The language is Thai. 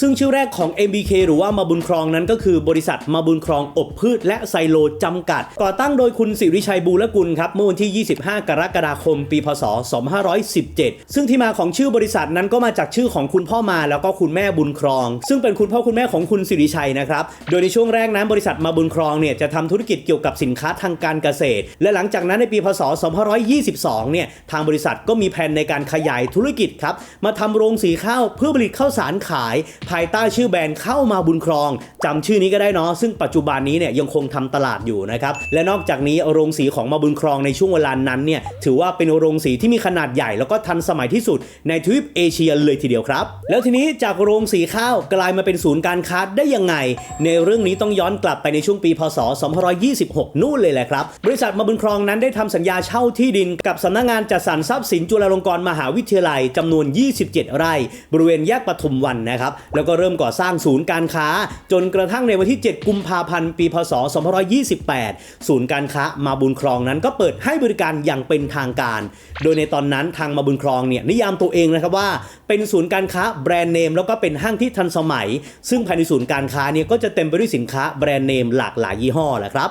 ซึ่งชื่อแรกของ MBK หรือว่ามาบุญครองนั้นก็คือบริษัทมาบุญครองอบพืชและไซโลจำกัด ก่อตั้งโดยคุณสิริชัยบูรกุลครับเมื่อวันที่ 25 กรกฎาคม ปีพศ 2517 ซึ่งที่มาของชื่อบริษัทนั้นก็มาจากชื่อของคุณพ่อมาแล้วก็คุณแม่บุญครอง ซึ่งเป็นคุณพ่อคุณแม่ของคุณสิริชัยนะครับโดยในช่วงแรกนั้นบริษัทมาบุญครองเนี่ยจะทำธุรกิจเกี่ยวกับสินค้าทางการเกษตร และหลังจากนั้นในปีพศ 2522 เนี่ยทางบริษัทก็มีแผนในการขยายธุรกิจครับมาทำโรงสีข้าวเพื่อผลิตข้าวสารขายภายใต้ชื่อแบรนด์เข้ามาบุญครองจำชื่อนี้ก็ได้เนาะซึ่งปัจจุบันนี้เนี่ยยังคงทำตลาดอยู่นะครับและนอกจากนี้โรงสีของมาบุญครองในช่วงเวลานั้นเนี่ยถือว่าเป็นโรงสีที่มีขนาดใหญ่แล้วก็ทันสมัยที่สุดในทวีปเอเชียเลยทีเดียวครับ แล้วทีนี้จากโรงสีข้าวกลายมาเป็นศูนย์การค้าได้ยังไง ในเรื่องนี้ต้องย้อนกลับไปในช่วงปีพศ 2526 นู่นเลยแหละครับบริษัทมาบุญครองนั้นได้ทำสัญญาเช่าที่ดินกับสำนักงานจัดสรรทรัพย์สินจุฬาลงกรณ์มหาวิทยาลัยจำนวน 27 ไร่ บริเวณแยกปทุมวันนะครับแล้วก็เริ่มก่อสร้างศูนย์การค้า จนกระทั่งในวันที่ 7 กุมภาพันธ์ ปี พศ 2528 ศูนย์การค้ามาบุญครองนั้นก็เปิดให้บริการอย่างเป็นทางการ โดยในตอนนั้นทางมาบุญครองเนี่ยนิยามตัวเองนะครับว่า เป็นศูนย์การค้าแบรนด์เนมแล้วก็เป็นห้างที่ทันสมัย ซึ่งภายในศูนย์การค้าเนี่ยก็จะเต็มไปด้วยสินค้าแบรนด์เนมหลากหลายยี่ห้อแหละครับ